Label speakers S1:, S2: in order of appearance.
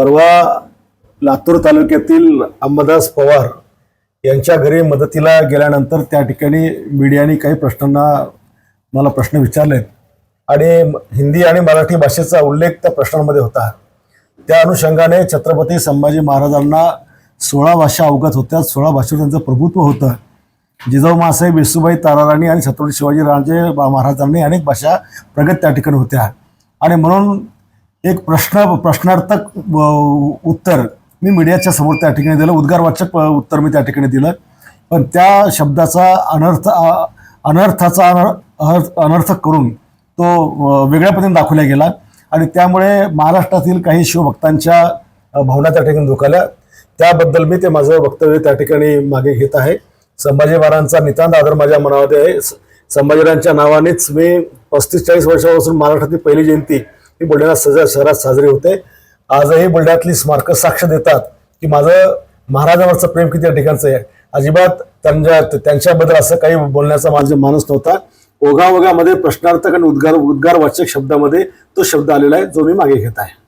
S1: परवा लातूर तालुक्यातील अंबादास पवार यांच्या घरी मदतीला गेल्यानंतर त्या ठिकाणी मीडियाने काही प्रश्नांना मला प्रश्न विचारलेत. आणि हिंदी आणि मराठी भाषेचा उल्लेख त्या प्रश्नांमध्ये होता. त्या अनुषंगाने छत्रपती संभाजी महाराजांना सोळा भाषा अवगत होत्या. सोळा भाषेवर त्यांचं प्रभुत्व होतं. जिजाऊ मासाहेब येसुबाई ताराराणी आणि छत्रपती शिवाजी राजे महाराजांनी अनेक भाषा प्रगत त्या ठिकाणी होत्या. आणि म्हणून एक प्रश्न प्रश्नार्थक उत्तर मी मीडियाच्या समोर त्या ठिकाणी दिलं. उद्गारवाचक उत्तर मी त्या ठिकाणी दिलं. पण त्या शब्दाचा अनर्थ अनर्थाचा अनर्थ अनर्थ करून तो वेगळ्या पद्धतीने दाखवला गेला. आणि त्यामुळे महाराष्ट्रातील काही शिवभक्तांच्या भावना त्या ठिकाणी दुखावल्या त्याबद्दल मी ते माझं वक्तव्य त्या ठिकाणी मागे घेत आहे. संभाजी महाराजांचा नितांत आदर माझ्या मनामध्ये आहे. स- नावानेच मी पस्तीस चाळीस वर्षापासून महाराष्ट्रातील पहिली जयंती ही बुलढाणा सजा शहरात साजरी होते. आजही बुलढाण्यातली स्मारकं साक्ष देतात की माझं महाराजांवरचं प्रेम किती या ठिकाणचं आहे. अजिबात त्यांच्या त्यांच्याबद्दल असं काही बोलण्याचा माझा मानस नव्हता. ओघावघामध्ये प्रश्नार्थक आणि उद्गार उद्गारवाचक शब्दामध्ये तो शब्द आलेला आहे जो मी मागे घेत आहे.